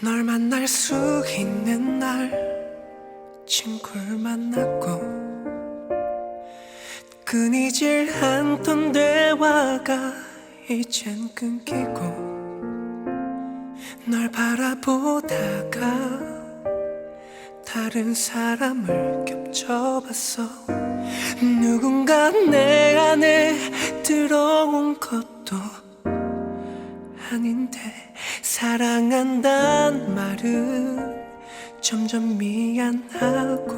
널 만날 수 있는 날 친구를 만났고 끊이질 않던 대화가 이젠 끊기고 널 바라보다가 다른 사람을 겹쳐봤어. 누군가 내 안에 들어온 것도 아닌데 사랑한단 말은 점점 미안하고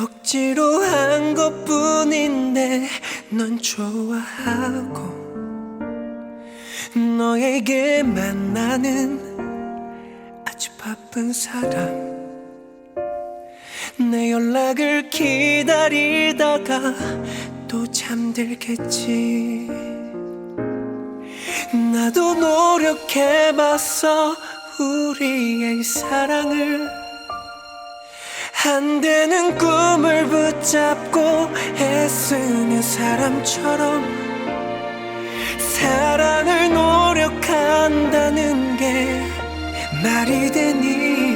억지로 한 것뿐인데 넌 좋아하고 너에게 만 나는 아주 바쁜 사람. 내 연락을 기다리다가 또 잠들겠지 나도 노력해봤어 우리의 사랑을. 안 되는 꿈을 붙잡고 애쓰는 사람처럼. 사랑을 노력한다는 게 말이 되니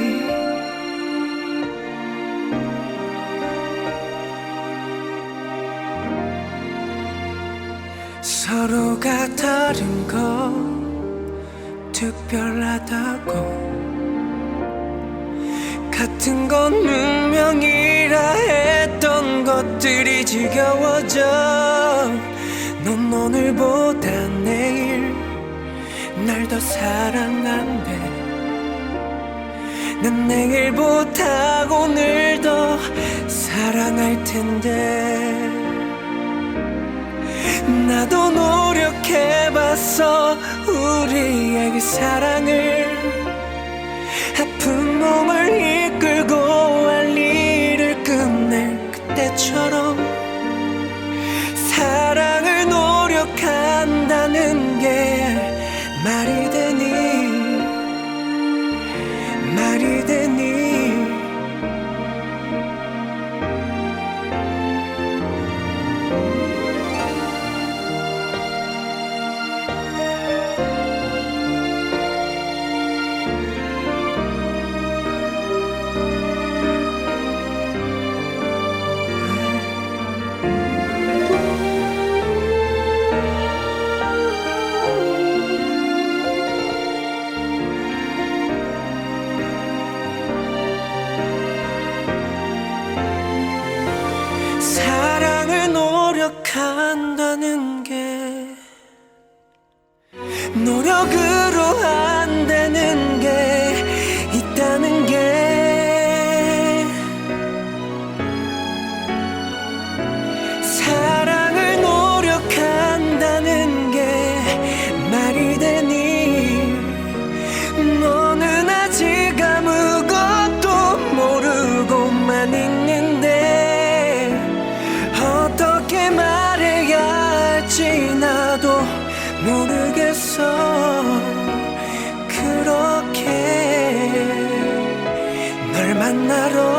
서로가 다른 거 특별하다고. 같은 건 운명이라 했던 것들이 지겨워져. 넌 오늘보다 내일 날 더 사랑한대. 난 내일보다 오늘 더 사랑할 텐데 나도 노력해봤어 우리의 그 사랑을 아픈 몸을 노력한다는 게 노력으로 안 모르겠어. 그렇게 널 만나러